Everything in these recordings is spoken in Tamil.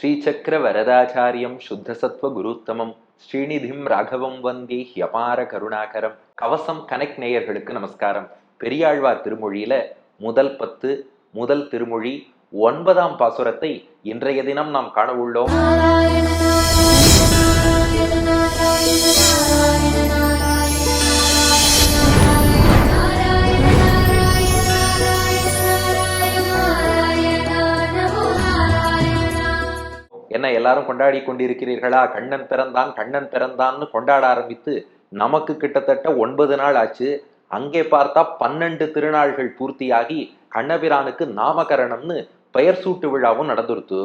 ஸ்ரீசக்கர வரதாச்சாரியம் சுத்தசத்வ குருத்தமம். ஸ்ரீநிதிம் ராகவம் வந்தே ஹியபார கருணாகரம். கவசம் கனெக்ட் நேயர்களுக்கு நமஸ்காரம். பெரியாழ்வார் திருமொழியில முதல் பத்து முதல் திருமொழி ஒன்பதாம் பாசுரத்தை இன்றைய தினம் நாம் காண உள்ளோம். என்ன எல்லாரும் கொண்டாடி கொண்டிருக்கிறீர்களா? கண்ணன் பிறந்தான் கண்ணன் பிறந்தான்னு கொண்டாட ஆரம்பித்து நமக்கு கிட்டத்தட்ட ஒன்பது நாள் ஆச்சு. அங்கே பார்த்தா பன்னெண்டு திருநாள்கள் பூர்த்தியாகி கண்ணபிரானுக்கு நாமகரணம்னு பெயர் சூட்டு விழாவும் நடந்துருத்து.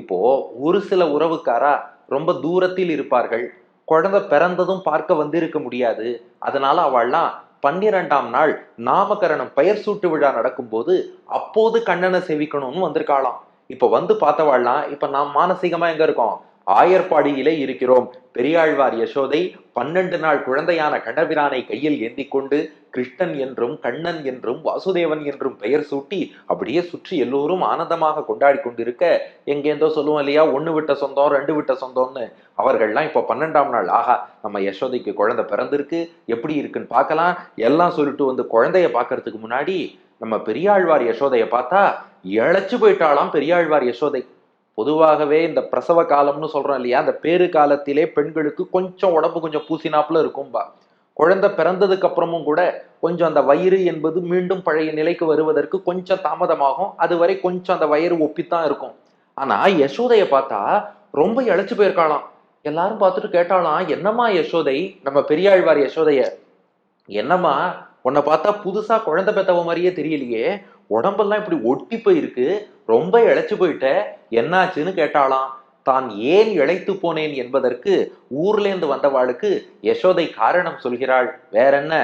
இப்போ ஒரு சில உறவுக்காரா ரொம்ப தூரத்தில் இருப்பார்கள். குழந்தை பிறந்ததும் பார்க்க வந்திருக்க முடியாது. அதனால அவள்லாம் பன்னிரெண்டாம் நாள் நாமகரணம் பெயர் சூட்டு விழா நடக்கும்போது அப்போது கண்ணனை சேவிக்கணும்னு வந்திருக்காளாம். இப்ப வந்து பார்த்தவாள்லாம் இப்ப நாம் மானசீகமா எங்க இருக்கோம்? ஆயர்பாடியிலே இருக்கிறோம். பெரியாழ்வார் யசோதை பன்னெண்டு நாள் குழந்தையான கண்ணபிரானை கையில் ஏந்தி கொண்டு கிருஷ்ணன் என்றும் கண்ணன் என்றும் வாசுதேவன் என்றும் பெயர் சூட்டி அப்படியே சுற்றி எல்லோரும் ஆனந்தமாக கொண்டாடி கொண்டிருக்க எங்கேந்தோ சொல்லுவோம் இல்லையா? ஒன்று விட்ட சொந்தம் ரெண்டு விட்ட சொந்தம்னு. அவர்கள்லாம் இப்போ பன்னெண்டாம் நாள் ஆகா நம்ம யசோதைக்கு குழந்தை பிறந்திருக்கு எப்படி இருக்குன்னு பார்க்கலாம். எல்லாம் சொல்லிட்டு வந்து குழந்தைய பார்க்கறதுக்கு முன்னாடி நம்ம பெரியாழ்வார் யசோதையை பார்த்தா இழைச்சு போயிட்டாலாம் பெரியாழ்வார் யசோதை. பொதுவாகவே இந்த பிரசவ காலம்னு சொல்றோம் இல்லையா? அந்த பேரு காலத்திலே பெண்களுக்கு கொஞ்சம் உடம்பு கொஞ்சம் பூசினாப்புல இருக்கும்பா. குழந்தை பிறந்ததுக்கு அப்புறமும் கூட கொஞ்சம் அந்த வயிறு என்பது மீண்டும் பழைய நிலைக்கு வருவதற்கு கொஞ்சம் தாமதமாகும். அதுவரை கொஞ்சம் அந்த வயிறு ஒப்பித்தான் இருக்கும். ஆனா யசோதைய பார்த்தா ரொம்ப இழைச்சு போயிருக்காளாம். எல்லாரும் பார்த்துட்டு கேட்டாலாம் என்னம்மா யசோதை? நம்ம பெரியாழ்வார் யசோதைய. என்னம்மா? உன்னை பார்த்தா புதுசா குழந்தை பெத்தவ மாதிரியே தெரியலையே. உடம்பெல்லாம் இப்படி ஒட்டி போயிருக்கு. ரொம்ப இழைச்சு போயிட்ட. என்னாச்சுன்னு கேட்டாலாம் தான் ஏன் இழைத்து போனேன் என்பதற்கு ஊர்லேருந்து வந்தவாளுக்கு யசோதை காரணம் சொல்கிறாள். வேற என்ன?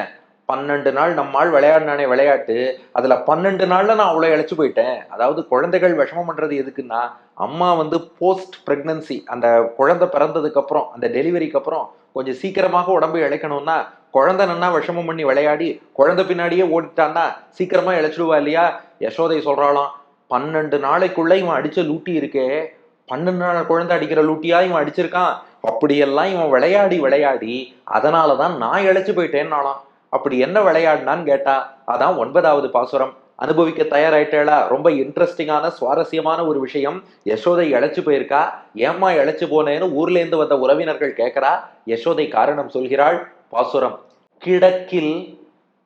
பன்னெண்டு நாள் நம்மால் விளையாடினானே விளையாட்டு. அதுல பன்னெண்டு நாள்ல நான் அவ்வளவு இழைச்சு போயிட்டேன். அதாவது குழந்தைகள் விஷமம் பண்றது எதுக்குன்னா அம்மா வந்து போஸ்ட் பிரெக்னன்சி அந்த குழந்தை பிறந்ததுக்கு அப்புறம் அந்த டெலிவரிக்கு அப்புறம் கொஞ்சம் சீக்கிரமாக உடம்பு இழைக்கணும்னா குழந்தை நன்னா விஷமம் பண்ணி விளையாடி குழந்தை பின்னாடியே ஓடிட்டான்னா சீக்கிரமா இழைச்சிடுவா இல்லையா? யசோதை சொல்றாளாம் பன்னெண்டு நாளைக்குள்ள இவன் அடிச்ச லூட்டி இருக்கே. பன்னெண்டு நாள் குழந்தை அடிக்கிற லூட்டியா இவன் அடிச்சிருக்கான்? அப்படியெல்லாம் இவன் விளையாடி விளையாடி அதனாலதான் நான் இழைச்சு போயிட்டேன்னாலாம் அப்படி என்ன விளையாடினான்னு கேட்டா அதான் ஒன்பதாவது பாசுரம். அனுபவிக்க தயாராயிட்டேளா? ரொம்ப இன்ட்ரெஸ்டிங்கான சுவாரஸ்யமான ஒரு விஷயம். யசோதை இழைச்சு போயிருக்கா? ஏம்மா இழைச்சு போனேன்னு ஊர்லேருந்து வந்த உறவினர்கள் கேட்கிறா யசோதை காரணம் சொல்கிறாள் பாசுரம். கிடக்கில்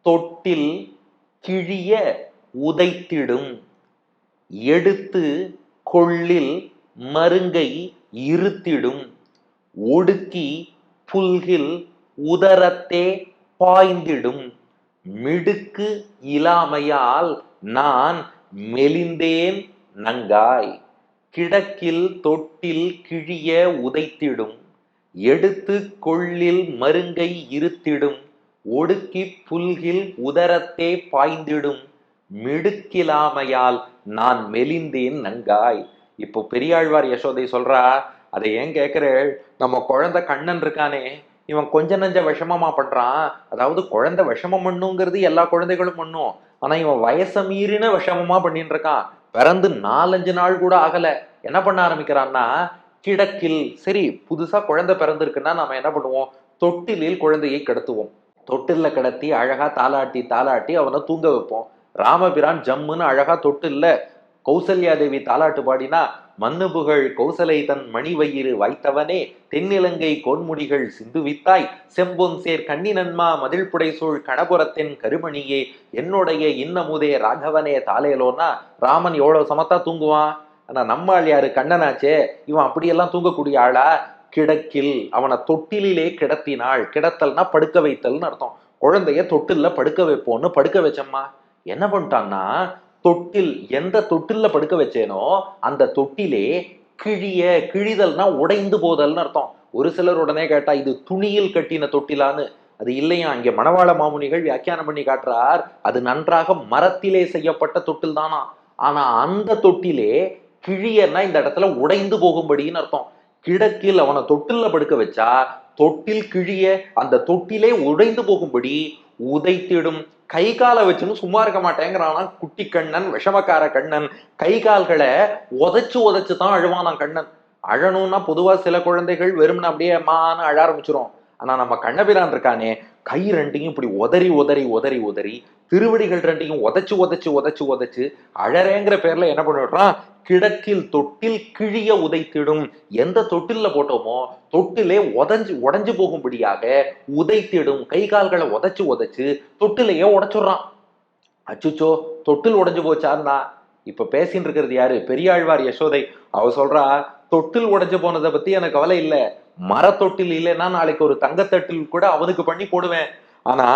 தொட்டில் கிழிய உதைத்திடும். எடுத்து கொள்ளில் மருங்கை இருத்திடும். ஒடுக்கி புல்கில் உதரத்தே பாய்ந்திடும். மிடுக்கு இலாமையால் நான் மெலிந்தேன் நங்காய். கிடக்கில் தொட்டில் கிழிய உதைத்திடும். எடுத்து கொள்ளில் மருங்கை இருத்திடும். ஒடுக்கி புல்கில் உதரத்தே பாய்ந்திடும் மிடுக்கிலாமையால் நான் மெலிந்தேன் நங்காய். இப்போ பெரியாழ்வார் யசோதை சொல்றா அதை ஏன் கேட்கிற நம்ம குழந்தை கண்ணன் இருக்கானே இவன் கொஞ்ச நஞ்ச விஷமமா பண்றான். அதாவது குழந்தை விஷமம் பண்ணுங்கிறது எல்லா குழந்தைகளும் பண்ணும். ஆனா இவன் வயசை மீறின விஷமமா பண்ணிட்டு இருக்கான் பிறந்து நாலஞ்சு நாள் கூட ஆகல. என்ன பண்ண ஆரம்பிக்கிறான்னா கிடக்கில் சரி புதுசா குழந்தை பிறந்திருக்குன்னா நம்ம என்ன பண்ணுவோம்? தொட்டிலில் குழந்தையை கடத்துவோம். தொட்டில்ல கிடத்தி அழகா தாளாட்டி தாளாட்டி அவனை தூங்க வைப்போம். ராமபிரான் ஜம்முன்னு அழகா தொட்டில்ல கௌசல்யா தேவி தாலாட்டு பாடினா மண்ணு புகழ் கௌசலை தன் மணிவயிறு வைத்தவனே தென்னிலங்கை கோன்முடிகள் சிந்துவித்தாய் செம்பொன் சேர் கண்ணினன்மா மதில் புடைசூழ் கணபுரத்தின் கருமணியே என்னுடைய இன்னமுதே ராகவனே தாலேலோன்னா ராமன் எவ்வளவு சமத்தா தூங்குவான்? ஆனா நம்மாள் யாரு கண்ணனாச்சே? இவன் அப்படியெல்லாம் தூங்கக்கூடிய ஆளா? கிடக்கில் அவனை தொட்டிலே கிடத்தினாள். கிடத்தல்னா படுக்க வைத்தல்னு அர்த்தம். குழந்தைய தொட்டில்ல படுக்க வைப்போன்னு படுக்க வச்சம்மா. என்ன பண்ணிட்டான்னா தொட்டில் எந்த தொட்டில்ல படுக்க வச்சேனோ அந்த தொட்டிலே கிழிய கிழிதல்னா உடைந்து போதல்னு அர்த்தம். ஒரு சிலர் உடனே கேட்டா இது துணியில் கட்டின தொட்டிலான்னு. அது இல்லையா? இங்க மணவாள மாமுனிகள் வியாக்கியானம் பண்ணி காட்டுறார். அது நன்றாக மரத்திலே செய்யப்பட்ட தொட்டில் தானா ஆனா அந்த தொட்டிலே கிழியன்னா இந்த இடத்துல உடைந்து போகும்படின்னு அர்த்தம். கிடக்கில் அவனை தொட்டில்ல படுக்க வச்சா தொட்டில் கிழிய அந்த தொட்டிலே உடைந்து போகும்படி உதைத்திடும். கை காலை வச்சுன்னு சும்மா இருக்க மாட்டேங்கிறானா குட்டி கண்ணன் விஷமக்கார கண்ணன். கை கால்களை உதைச்சு உதைச்சு தான் அழுவானான் கண்ணன். அழணும்னா பொதுவா சில குழந்தைகள் வெறும்னு அப்படியே மான்னு அழ ஆரம்பிச்சிரும். ஆனா நம்ம கண்ணபிரான் இருக்கானே கை ரெண்டையும் இப்படி உதறி உதறி உதறி உதறி திருவடிகள் ரெண்டையும் உதச்சு உதச்சு உதச்சு உதச்சு அழறேங்கிற பேர்ல என்ன பண்ணிடுறான் கிடக்கில் தொட்டில் கிழிய உதைத்திடும். எந்த தொட்டில்ல போட்டோமோ தொட்டிலே உதஞ்சு உடஞ்சு போகும்படியாக உதைத்திடும். கை கால்களை உதச்சு உதச்சு தொட்டிலையே உடைச்சுடுறான். அச்சுச்சோ தொட்டில் உடஞ்சு போச்சான்னா இப்ப பேசின்னு இருக்கிறது யாரு? பெரியாழ்வார் யசோதை. அவ சொல்றா தொட்டில் உடைஞ்சு போனதை பத்தி எனக்கு கவலை இல்லை. மரத்தொட்டில் இல்லைன்னா நாளைக்கு ஒரு தங்கத்தட்டில் கூட அவனுக்கு பண்ணி போடுவேன். ஆனா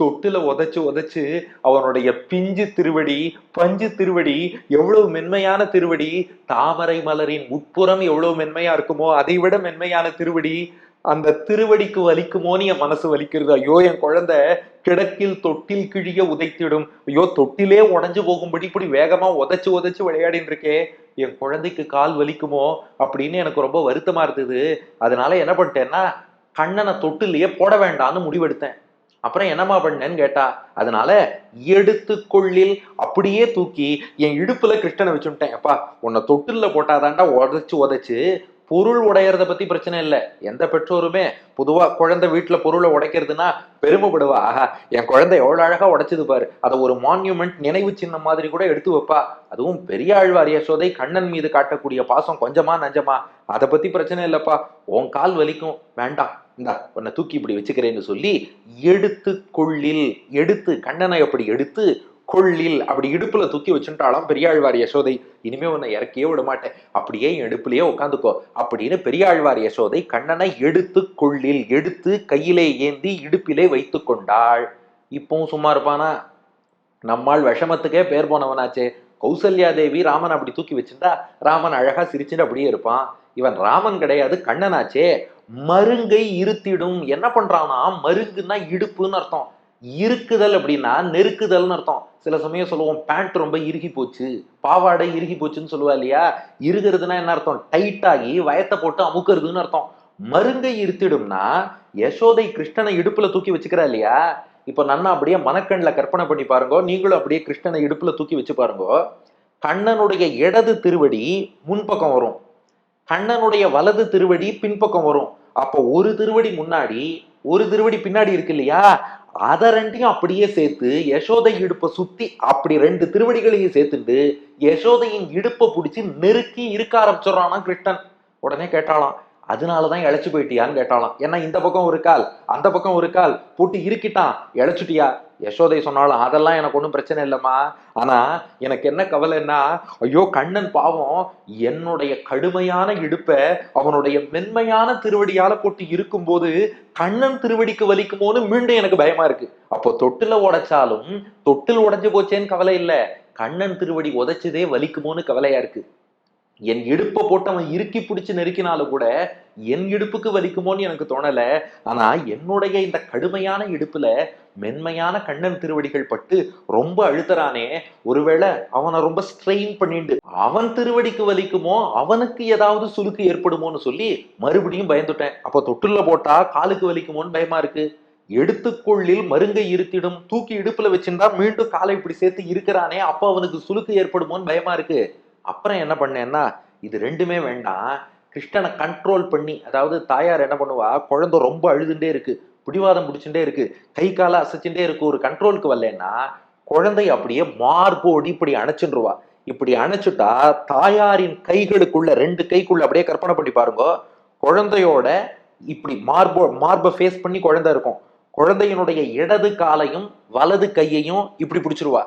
தொட்டில உதைச்சு உதைச்சு அவனுடைய பிஞ்சு திருவடி பஞ்சு திருவடி எவ்வளவு மென்மையான திருவடி தாமரை மலரின் உட்புறம் எவ்வளவு மென்மையா இருக்குமோ அதை விட மென்மையான திருவடி அந்த திருவடிக்கு வலிக்குமோன்னு என் மனசு வலிக்கிறது? ஐயோ என் குழந்தை கிடக்கில் தொட்டில் கிழிய உதைத்திடும். ஐயோ தொட்டிலே உடஞ்சு போகும்படி இப்படி வேகமா உதைச்சு உதைச்சு விளையாடின்னு இருக்கே. என் குழந்தைக்கு கால் வலிக்குமோ அப்படின்னு எனக்கு ரொம்ப வருத்தமா இருந்தது. அதனால என்ன பண்ணிட்டேன்னா கண்ணனை தொட்டிலேயே போட வேண்டாம்னு முடிவெடுத்தேன். அப்புறம் என்னம்மா பண்ணேன்னு கேட்டா அதனால எடுத்துக்கொள்ளில் அப்படியே தூக்கி என் இடுப்புல கிருஷ்ணனை வச்சுட்டேன் அப்பா உன்னை தொட்டில்ல போட்டாதாண்டா உதைச்சு உதைச்சு பொருள் உடையறத பத்தி பிரச்சனை இல்லை. எந்த பெற்றோருமே பொதுவா குழந்தை வீட்டுல பொருளை உடைக்கிறதுனா பெருமைப்படுவா. ஆஹா என் குழந்தை எவ்வளவு அழகா உடைச்சது பாரு. அதை ஒரு மான்யூமெண்ட் நினைவு சின்ன மாதிரி கூட எடுத்து வைப்பா. அதுவும் பெரிய ஆழ்வார் யசோதை கண்ணன் மீது காட்டக்கூடிய பாசம் கொஞ்சமா நஞ்சமா. அதை பத்தி பிரச்சனை இல்லப்பா. உன் கால் வலிக்கும். வேண்டாம். இந்தா உன்னை தூக்கி இப்படி வச்சுக்கிறேன்னு சொல்லி எடுத்து கொள்ளில் எடுத்து கண்ணனை அப்படி எடுத்து கொள்ளில் அப்படி இடுப்புல தூக்கி வச்சுட்டாலும் பெரியாழ்வார் யசோதை. இனிமே உன்னை இறக்கியே விட மாட்டேன் அப்படியே என் இடுப்புலயே உட்காந்துக்கோ அப்படின்னு பெரியாழ்வார் யசோதை கண்ணனை எடுத்து கொள்ளில் எடுத்து கையிலே ஏந்தி இடுப்பிலே வைத்து கொண்டாள். இப்பவும் சும்மா இருப்பானா? நம்மால் விஷமத்துக்கே பேர் போனவனாச்சே. கௌசல்யா தேவி ராமன் அப்படி தூக்கி வச்சிருந்தா ராமன் அழகா சிரிச்சுட்டு அப்படியே இருப்பான். இவன் ராமன் கிடையாது கண்ணனாச்சே. மருங்கை இருத்திடும். என்ன பண்றான்னா மருங்குன்னா இடுப்புன்னு அர்த்தம். இருக்குதல் அப்படின்னா நெருக்குதல்னு அர்த்தம். சில சமயம் சொல்லுவோம் பேண்ட் ரொம்ப இறுகி போச்சு பாவாடை இறுகி போச்சுன்னு சொல்லுவா இல்லையா? இருகிறதுனா என்ன அர்த்தம்? டைட் ஆகி வயத்தை போட்டு அமுக்கிறதுன்னு அர்த்தம். மருங்கை இருத்திடும்னா யசோதை கிருஷ்ணனை இடுப்புல தூக்கி வச்சுக்கிறா இல்லையா? இப்போ நன்னா அப்படியே மனக்கண்ணில் கற்பனை பண்ணி பாருங்க நீங்களும் அப்படியே கிருஷ்ணனை இடுப்புல தூக்கி வச்சு பாருங்க கண்ணனுடைய இடது திருவடி முன்பக்கம் வரும். கண்ணனுடைய வலது திருவடி பின்பக்கம் வரும். அப்போ ஒரு திருவடி முன்னாடி ஒரு திருவடி பின்னாடி இருக்கு இல்லையா? அதை ரெண்டையும் அப்படியே சேர்த்து யசோதை இடுப்பை சுத்தி அப்படி ரெண்டு திருவடிகளையும் சேர்த்துட்டு யசோதையின் இடுப்பை பிடிச்சி நெருக்கி இருக்க ஆரம்பிச்சிடறானா கிருஷ்ணன். உடனே கேட்டாலாம் அதனால தான் இழைச்சு போயிட்டியான்னு கேட்டாலாம் ஏன்னா இந்த பக்கம் ஒரு கால்? அந்த பக்கம் ஒரு கால்? போட்டு இருக்கிட்டான் இழைச்சிட்டியா? யசோதை சொன்னாலும் அதெல்லாம் எனக்கு ஒன்றும் பிரச்சனை இல்லைம்மா. ஆனால் எனக்கு என்ன கவலைன்னா ஐயோ கண்ணன் பாவம் என்னுடைய கடுமையான இடுப்பை அவனுடைய மென்மையான திருவடியால் போட்டு இருக்கும்போது கண்ணன் திருவடிக்கு வலிக்குமோன்னு மீண்டும் எனக்கு பயமா இருக்கு. அப்போ தொட்டில உடைச்சாலும் தொட்டில் உடைஞ்சு போச்சேன்னு கவலை இல்லை. கண்ணன் திருவடி உதைச்சதே வலிக்குமோன்னு கவலையா இருக்கு. என் இடுப்பை போட்டு அவன் இறுக்கி பிடிச்சி நெருக்கினாலும் கூட என் இடுப்புக்கு வலிக்குமோன்னு எனக்கு தோணல. ஆனா என்னுடைய இந்த கடுமையான இடுப்புல மென்மையான கண்ணன் திருவடிகள் பட்டு ரொம்ப அழுத்தறானே. ஒருவேளை அவனை ரொம்ப ஸ்ட்ரெயின் பண்ணிண்டு அவன் திருவடிக்கு வலிக்குமோ அவனுக்கு ஏதாவது சுருக்கு ஏற்படுமோன்னு சொல்லி மறுபடியும் பயந்துட்டேன். அப்போ தொட்டுல போட்டா காலுக்கு வலிக்குமோன்னு பயமா இருக்கு. எடுத்துக்கொள்ளில் மருங்கை இருத்திடும் தூக்கி இடுப்புல வச்சிருந்தா மீண்டும் காலை இப்படி சேர்த்து இருக்கிறானே அப்போ அவனுக்கு சுருக்கு ஏற்படுமோன்னு பயமா இருக்கு. அப்புறம் என்ன பண்ணேன்னா இது ரெண்டுமே வேண்டாம். கிருஷ்ணனை கண்ட்ரோல் பண்ணி அதாவது தாயார் என்ன பண்ணுவா குழந்தை ரொம்ப அழுதுண்டே இருக்கு பிடிவாதம் பிடிச்சுட்டே இருக்கு கை காலை அசைச்சுட்டே இருக்கு ஒரு கண்ட்ரோலுக்கு வரலன்னா குழந்தை அப்படியே மார்போடி இப்படி அணைச்சுருவா இப்படி அணைச்சுட்டா தாயாரின் கைகளுக்குள்ள ரெண்டு கைக்குள்ள அப்படியே கற்பனை பண்ணி பாருங்க குழந்தையோட இப்படி மார்போ மார்பை ஃபேஸ் பண்ணி குழந்தை இருக்கும். குழந்தையினுடைய இடது காலையும் வலது கையையும் இப்படி பிடிச்சிருவா.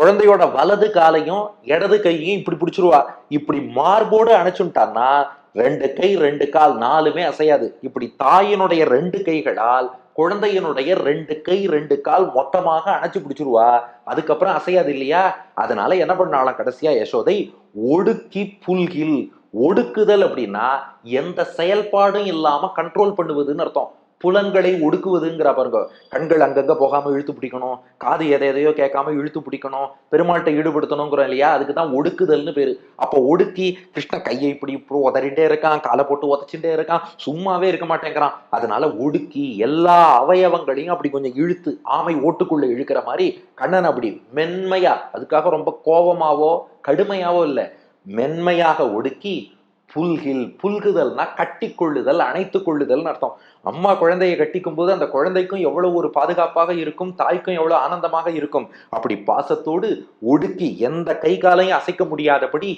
குழந்தையோட வலது காலையும் இடது கையையும் இப்படி பிடிச்சிருவா. இப்படி மார்போடு அணைச்சுட்டான்னா ரெண்டு கை ரெண்டு கால் நாலுமே அசையாது. இப்படி தாயினுடைய ரெண்டு கைகளால் குழந்தையினுடைய ரெண்டு கை ரெண்டு கால் மொத்தமாக அணைச்சு பிடிச்சிருவா. அதுக்கப்புறம் அசையாது இல்லையா? அதனால என்ன பண்ணாலும் கடைசியா யசோதை? ஒடுக்கி புல்கில். ஒடுக்குதல் அப்படின்னா எந்த செயல்பாடும் இல்லாம கண்ட்ரோல் பண்ணுவதுன்னு அர்த்தம். புலன்களை ஒடுக்குவதுங்கிற பாருங்க. கண்கள் அங்கங்க போகாம இழுத்து பிடிக்கணும். காது எதை எதையோ கேட்காம இழுத்து பிடிக்கணும். பெருமாள்கிட்ட ஈடுபடுத்தணுங்கிறோம் இல்லையா? அதுக்கு தான் ஒடுக்குதல்னு பேரு. அப்போ ஒடுக்கி கிருஷ்ண கையை இப்படி இப்படி உதறிட்டே இருக்கான் காலை போட்டு உதச்சிட்டே இருக்கான் சும்மாவே இருக்க மாட்டேங்கிறான். அதனால ஒடுக்கி எல்லா அவயவங்களையும் அப்படி கொஞ்சம் இழுத்து ஆமை ஓட்டுக்குள்ள இழுக்கிற மாதிரி கண்ணன் அப்படி மென்மையா அதுக்காக ரொம்ப கோபமாவோ கடுமையாவோ இல்லை மென்மையாக ஒடுக்கி புல்கில் புல்குதல்னா கட்டி கொள்ளுதல் அணைத்து கொள்ளுதல்னு அர்த்தம். அம்மா குழந்தையை கட்டிக்கும் போது அந்த குழந்தைக்கும் எவ்வளவு ஒரு பாதுகாப்பாக இருக்கும் தாய்க்கும் எவ்வளவு ஆனந்தமாக இருக்கும். அப்படி பாசத்தோடு ஒடுக்கி எந்த கை காலையும் அசைக்க முடியாதபடி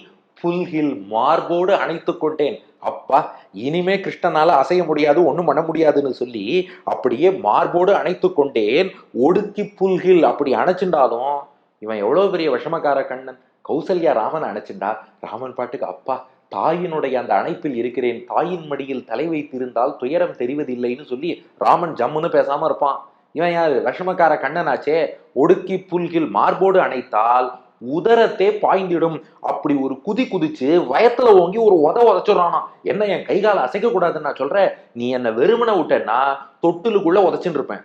புல்கில் மார்போடு அணைத்து கொண்டேன். அப்பா இனிமே கிருஷ்ணனால அசைய முடியாது ஒன்றும் பண்ண முடியாதுன்னு சொல்லி அப்படியே மார்போடு அணைத்து கொண்டேன். ஒடுக்கி புல்கில் அப்படி அணைச்சுண்டாலும் இவன் எவ்வளவு பெரிய விஷமக்கார கண்ணன்? கௌசல்யா ராமன் அணைச்சுண்டா? ராமன் பாட்டுக்கு அப்பா தாயினுடைய அந்த அணைப்பில் இருக்கிறேன். தாயின் மடியில் தலை வைத்திருந்தால் துயரம் தெரிவதில்லைன்னு சொல்லி ராமன் ஜம்முன்னு பேசாம இருப்பான். இவன் யாரு? விஷமக்கார கண்ணனாச்சே. ஒடுக்கி புல்கில் மார்போடு அணைத்தால் உதரத்தே பாய்ந்திடும். அப்படி ஒரு குதி குதிச்சு வயத்துல ஓங்கி ஒரு உத உதச்சிடுறானா. என்ன என் கை கால அசைக்க கூடாதுன்னு நான் சொல்றேன்? நீ என்ன வெறுமனை விட்டேன்னா தொட்டிலுக்குள்ள உதச்சுட்டு இருப்பேன்.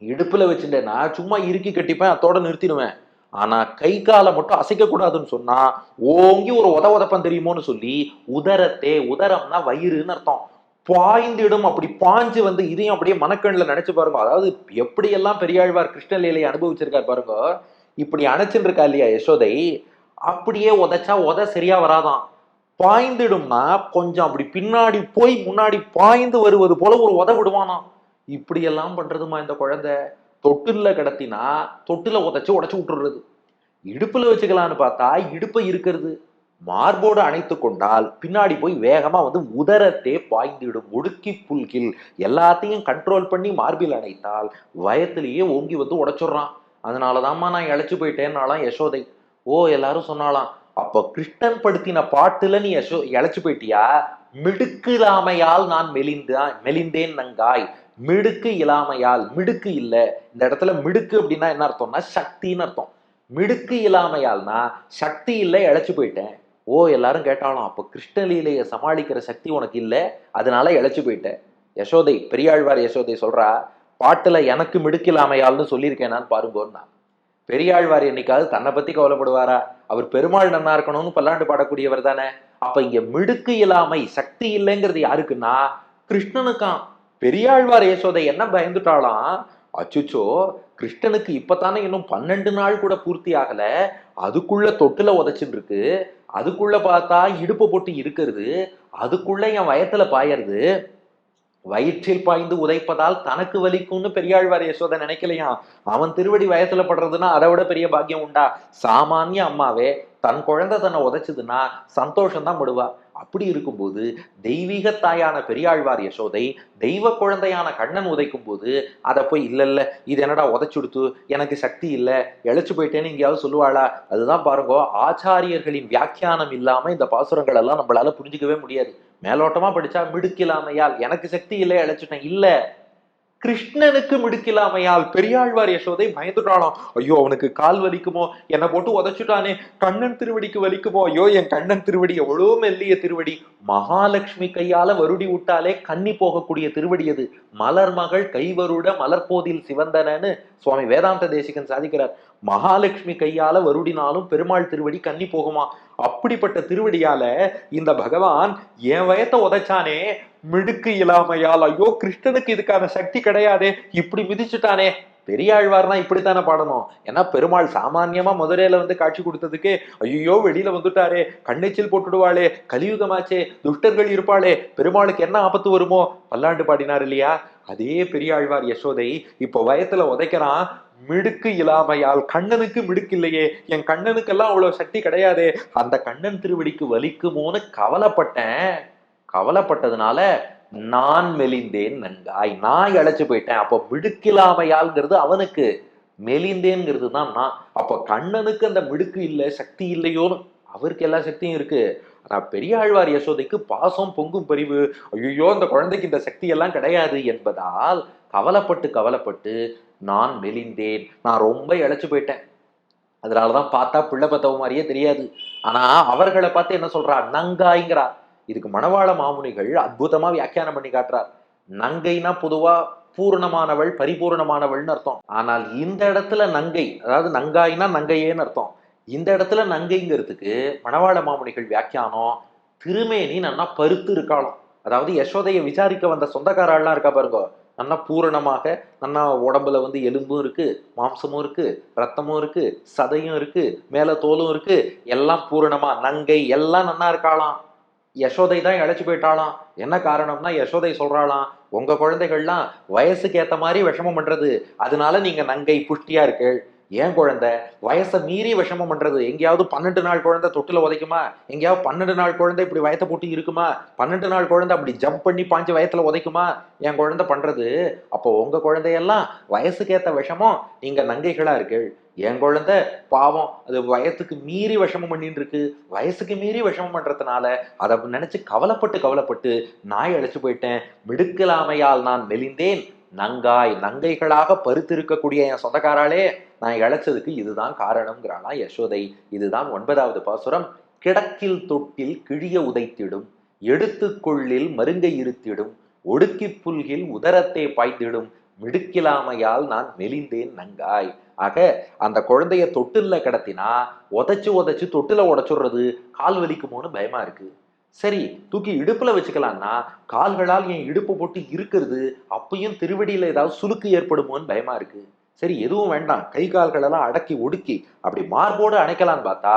இடுப்புல வச்சுட்டேன்னா சும்மா இறுக்கி கட்டிப்பேன் அத்தோட நிறுத்திடுவேன். ஆனா கை காலை மட்டும் அசைக்க கூடாதுன்னு சொன்னா ஓங்கி ஒரு உத உதப்பம் தெரியுமோன்னு சொல்லி உதரத்தே உதரம்னா வயிறுன்னு அர்த்தம். பாய்ந்திடும் அப்படி பாஞ்சு வந்து இதையும் அப்படியே மனக்கண்ணில் நினைச்சு பாருங்க. அதாவது எப்படியெல்லாம் பெரியாழ்வார் கிருஷ்ணலீலையை அனுபவிச்சிருக்கார் பாருங்க. இப்படி அணைச்சுட்டு இருக்கா இல்லையா யசோதை? அப்படியே உதைச்சா உத சரியா வராதான். பாய்ந்திடும்னா கொஞ்சம் அப்படி பின்னாடி போய் முன்னாடி பாய்ந்து வருவது போல ஒரு உத விடுவானாம். இப்படியெல்லாம் பண்றதுமா இந்த குழந்தை? தொட்டில்ல கிடத்தினா தொட்டில உதச்சி உடைச்சு விட்டுறது. இடுப்புல வச்சுக்கலான்னு பார்த்தா இடுப்பை இருக்கிறது. மார்போடு அணைத்து கொண்டால் பின்னாடி போய் வேகமா வந்து உதரத்தே பாய்ந்துவிடும் ஒடுக்கி புல்கில் எல்லாத்தையும் கண்ட்ரோல் பண்ணி மார்பில் அணைத்தால் வயத்திலேயே ஓங்கி வந்து உடைச்சுடுறான். அதனாலதாம்மா நான் இழைச்சு போயிட்டேன்னாலாம் யசோதை. ஓ எல்லாரும் சொன்னாலாம் அப்ப கிருஷ்ணன் படுத்தின பாட்டுல நீ யசோ இழைச்சு போயிட்டியா? மிடுக்குலாமையால் நான் மெலிந்தான் மெலிந்தேன் நங்காய். மிடுக்கு இல்லாமையால் மிடுக்கு இல்லை. இந்த இடத்துல மிடுக்கு அப்படின்னா என்ன அர்த்தம்னா சக்தின்னு அர்த்தம். மிடுக்கு இல்லாமையால்னா சக்தி இல்லை இழைச்சு போயிட்டேன். ஓ எல்லாரும் கேட்டாலும் அப்போ கிருஷ்ணலீலையை சமாளிக்கிற சக்தி உனக்கு இல்லை அதனால இழைச்சு போயிட்டேன். யசோதை பெரியாழ்வார் யசோதை சொல்றா பாட்டுல எனக்கு மிடுக்கில்லாமையால்னு சொல்லியிருக்கேனான்னு பாருங்கன்னா பெரியாழ்வார் என்னைக்காவது தன்னை பத்தி கவலைப்படுவாரா? அவர் பெருமாள் நன்னா இருக்கணும்னு பல்லாண்டு பாடக்கூடியவர் தானே. அப்ப இங்க மிடுக்கு இல்லாமை சக்தி இல்லைங்கிறது யாருக்குன்னா கிருஷ்ணனுக்காம். பெரியாழ்வார் யசோதை என்ன பயந்துட்டாலாம் அச்சுச்சோ கிருஷ்ணனுக்கு இப்பத்தானே இன்னும் பன்னெண்டு நாள் கூட பூர்த்தி ஆகல. அதுக்குள்ள தொட்டுல உதச்சுட்டு இருக்கு அதுக்குள்ள பார்த்தா இடுப்பு போட்டு இருக்கிறது. அதுக்குள்ள என் வயத்துல பாயறது. வயிற்றில் பாய்ந்து உதைப்பதால் தனக்கு வலிக்கும்னு பெரியாழ்வார் யசோதை நினைக்கலையா? அவன் திருவடி வயத்துல படுறதுன்னா அதை விட பெரிய பாக்கியம் உண்டா? சாமானிய அம்மாவே தன் குழந்தை தன்னை உதைச்சதுன்னா சந்தோஷம் தான் விடுவா அப்படி இருக்கும்போது தெய்வீக தாயான பெரியாழ்வார் யசோதை தெய்வ குழந்தையான கண்ணன் உதைக்கும் போது அதை போய் இல்லை இல்லை இது என்னடா உதைச்சுடுத்து எனக்கு சக்தி இல்லை. இழைச்சு போயிட்டேன்னு எங்கேயாவது சொல்லுவாளா? அதுதான் பாருங்க ஆச்சாரியர்களின் வியாக்கியானம் இல்லாம இந்த பாசுரங்கள் எல்லாம் நம்மளால புரிஞ்சுக்கவே முடியாது. மேலோட்டமா படிச்சா மிடுக்கிலாமையால் எனக்கு சக்தி இல்லை இழைச்சிட்டேன் இல்லை. கிருஷ்ணனுக்கு மிடுக்கில்லாமையால் பெரியாழ்வார் யசோதை பயந்துட்டாளாம் ஐயோ அவனுக்கு கால் வலிக்குமோ? என்னை போட்டு உதச்சுட்டானே. கண்ணன் திருவடிக்கு வலிக்குமோ? ஐயோ என் கண்ணன் திருவடி எவ்வளோ மெல்லிய திருவடி. மகாலட்சுமி கையால வருடி விட்டாலே கன்னி போகக்கூடிய திருவடி அது. மலர் மகள் கைவருட மலர்போதில் சிவந்தனன்னு சுவாமி வேதாந்த தேசிகன் சாதிக்கிறார். மகாலட்சுமி கையால வருடினாலும் பெருமாள் திருவடி கன்னி போகுமா? அப்படிப்பட்ட திருவடியால இந்த பகவான் என் வயத்தை உதைச்சானே மிடுக்கு இல்லாமையால் ஐயோ கிருஷ்ணனுக்கு இதுக்கான சக்தி கிடையாது இப்படி மிதிச்சுட்டானே பெரியாழ்வார்னா இப்படித்தானே பாடணும்? ஏன்னா பெருமாள் சாமான்யமா மதுரையில வந்து காட்சி கொடுத்ததுக்கு ஐயோ வெளியில வந்துட்டாரே கண்ணெச்சில் போட்டுடுவாளே கலியுகமாச்சே துஷ்டர்கள் இருப்பாளே பெருமாளுக்கு என்ன ஆபத்து வருமோ? பல்லாண்டு பாடினார் இல்லையா? அதே பெரியாழ்வார் யசோதை இப்போ வயத்துல உதைக்கிறான் மிடுக்கு இல்லாமையால் கண்ணனுக்கு மிடுக்கு இல்லையே என் கண்ணனுக்கெல்லாம் அவ்வளவு சக்தி கிடையாது அந்த கண்ணன் திருவடிக்கு வலிக்குமோன்னு கவலைப்பட்டேன். கவலைப்பட்டதுனால நான் மெலிந்தேன் நன்காய். நான் இழைச்சு போயிட்டேன். அப்போ மிடுக்கில்லாமையால்ங்கிறது அவனுக்கு. மெலிந்தேங்கிறது தான் நான். அப்போ கண்ணனுக்கு அந்த மிடுக்கு இல்லை சக்தி இல்லையோன்னு அவருக்கு எல்லா சக்தியும் இருக்கு. ஆனா பெரியாழ்வார் யசோதைக்கு பாசம் பொங்கும் பரிவு ஐயோ அந்த குழந்தைக்கு இந்த சக்தி எல்லாம் கிடையாது என்பதால் கவலைப்பட்டு கவலைப்பட்டு நான் மெலிந்தேன். நான் ரொம்ப இழைச்சு போயிட்டேன். அதனாலதான் பார்த்தா பிள்ளை பத்தவ மாதிரியே தெரியாது. ஆனா அவர்களை பார்த்து என்ன சொல்றா? நங்காய்ங்கிறா. இதுக்கு மணவாள மாமுனிகள் அற்புதமா வியாக்கியானம் பண்ணி காட்டுறார். நங்கைனா பொதுவா பூரணமானவள் பரிபூரணமானவள்னு அர்த்தம். ஆனால் இந்த இடத்துல நங்கை அதாவது நங்காய்னா நங்கையேன்னு அர்த்தம். இந்த இடத்துல நங்கைங்கிறதுக்கு மணவாள மாமுனிகள் வியாக்கியானம் திருமேனி நன்னா பருத்து இருக்காளாம். அதாவது யசோதையை விசாரிக்க வந்த சொந்தக்காரெல்லாம் இருக்கா பாருங்க. நல்லா பூரணமாக நல்லா உடம்புல வந்து எலும்பும் இருக்கு மாம்சமும் இருக்கு ரத்தமும் இருக்கு சதையும் இருக்கு மேல தோலும் இருக்கு எல்லாம் பூரணமா நங்கை எல்லாம் நன்னா இருக்காளாம். யசோதை தான் இழைச்சி போயிட்டாளாம். என்ன காரணம்னா யசோதை சொல்றாளாம் உங்க குழந்தைகள்லாம் வயசுக்கு ஏத்த மாதிரி விஷமம் பண்றது. அதனால நீங்க நங்கை புஷ்டியா இருக்கீள். ஏன் குழந்தை? வயசை மீறி விஷமம் பண்ணுறது எங்கேயாவது பன்னெண்டு நாள் குழந்தை தொட்டில் உதைக்குமா? எங்கேயாவது பன்னெண்டு நாள் குழந்தை இப்படி வயத்தை போட்டு இருக்குமா? பன்னெண்டு நாள் குழந்தை அப்படி ஜம்ப் பண்ணி பாஞ்சு வயத்தில் உதைக்குமா? என் குழந்தை பண்ணுறது அப்போ உங்கள் குழந்தையெல்லாம் வயசுக்கேற்ற விஷமம். நீங்கள் நங்கைகளாக இருக்கீள். என் குழந்தை பாவம். அது வயத்துக்கு மீறி விஷமம் பண்ணிட்டு இருக்கு. வயசுக்கு மீறி விஷமம் பண்றதுனால அதை நினைச்சு கவலைப்பட்டு கவலைப்பட்டு நாய் அழைச்சு போயிட்டேன். மிடுக்கலாமையால் நான் மெலிந்தேன். நங்காய் நங்கைகளாக பருத்திருக்கக்கூடிய என் சொந்தக்காராலே நான் இழைச்சதுக்கு இதுதான் காரணம்ங்கிறானா யசோதை. இதுதான் ஒன்பதாவது பாசுரம். கிடக்கில் தொட்டில் கிழிய உதைத்திடும். எடுத்துக்கொள்ளில் மருங்கை இருத்திடும். ஒடுக்கி புல்கில் உதரத்தை பாய்த்திடும். மிடுக்கிலாமையால் நான் மெலிந்தேன் நங்காய். ஆக அந்த குழந்தைய தொட்டில்ல கிடத்தினா உதைச்சு உதைச்சு தொட்டில உடச்சுடுறது கால் வலிக்குமோன்னு பயமா இருக்கு. சரி தூக்கி இடுப்புல வச்சுக்கலாம்னா கால்களால் என் இடுப்பு போட்டு இருக்கிறது அப்பயும் திருவடியில ஏதாவது சுலுக்கு ஏற்படுமோன்னு பயமா இருக்கு. சரி எதுவும் வேண்டாம். கை கால்களெல்லாம் அடக்கி ஒடுக்கி அப்படி மார்போடு அணைக்கலான்னு பார்த்தா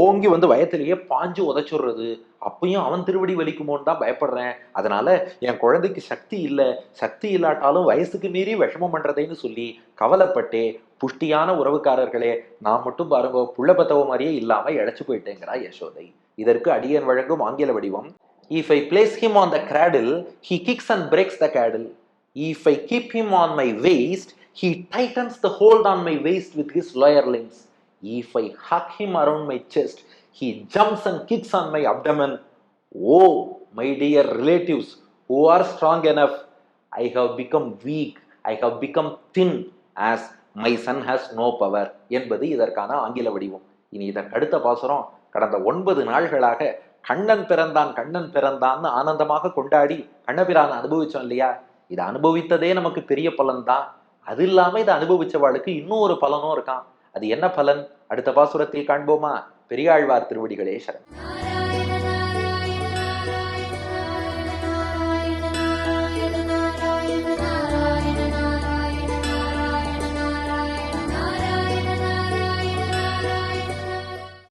ஓங்கி வந்து வயத்திலேயே பாஞ்சு உதச்சுடுறது. அப்பயும் அவன் திருவடி வலிக்குமோன்னு தான் பயப்படுறேன். அதனால என் குழந்தைக்கு சக்தி இல்லை. சக்தி இல்லாட்டாலும் வயசுக்கு மீறி விஷமம் பண்றதேன்னு சொல்லி கவலைப்பட்டே புஷ்டியான உறவுக்காரர்களே நான் மட்டும் பாருங்க புள்ள பத்தவ மாதிரியே இல்லாம இழைச்சு போயிட்டேங்கிறா யசோதை. இதற்கு அடியன் வழங்கும் ஆங்கில வடிவம் if I place him on the cradle he kicks and breaks the cradle if I keep him on my waist he tightens the hold on my waist with his lower limbs if I hug him around my chest he jumps and kicks on my abdomen oh my dear relatives who are strong enough I have become weak I have become thin as my son has no power என்பது இதற்கான ஆங்கில வடிவம் இனி இதற்கு அடுத்த பாசுரம் கடந்த ஒன்பது நாள்களாக கண்ணன் பிறந்தான் கண்ணன் பிறந்தான்னு ஆனந்தமாக கொண்டாடி கண்ணபிரான் அனுபவிச்சோம் இல்லையா இதை அனுபவித்ததே நமக்கு பெரிய பலன் தான் அது இல்லாமல் இதை அனுபவிச்சவாளுக்கு இன்னும் ஒரு பலனும் இருக்கான் அது என்ன பலன்? அடுத்த பாசுரத்தில் காண்போமா? பெரியாழ்வார் திருவடிகளே சரண்.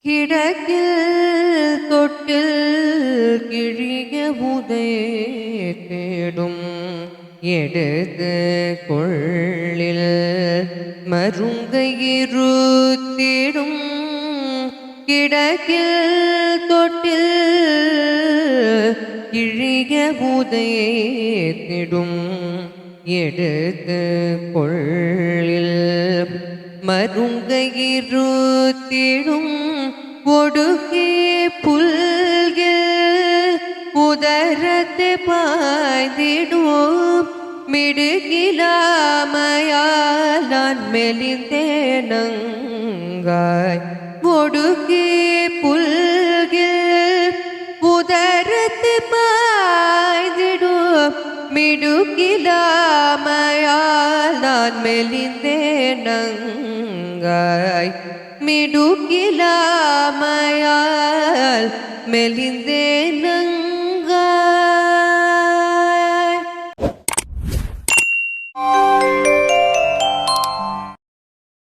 கிடக்கில் தொட்டில் கிழிய உதை தேடும் எடுத்து கொள்ளில் மருங்கையிருத்திடும் கிடக்கில் தொட்டில் கிழிய உதைத்திடும் எடுத்து கொள்ளில் மருங்கையிருத்திடும் ஒடுக்கி புல் உதரத்தை பாய்ந்திடும் மிடுகிலாமையால் நான் மெலிந்தேனங்காய் ஒடுக்கி புல்கில் உதரத்தை பாய்ந்திடும் மிடுகிலாமையால் நான் மெலிந்தேனங்காய் மிடுகிலாமையால் மெலிந்தேன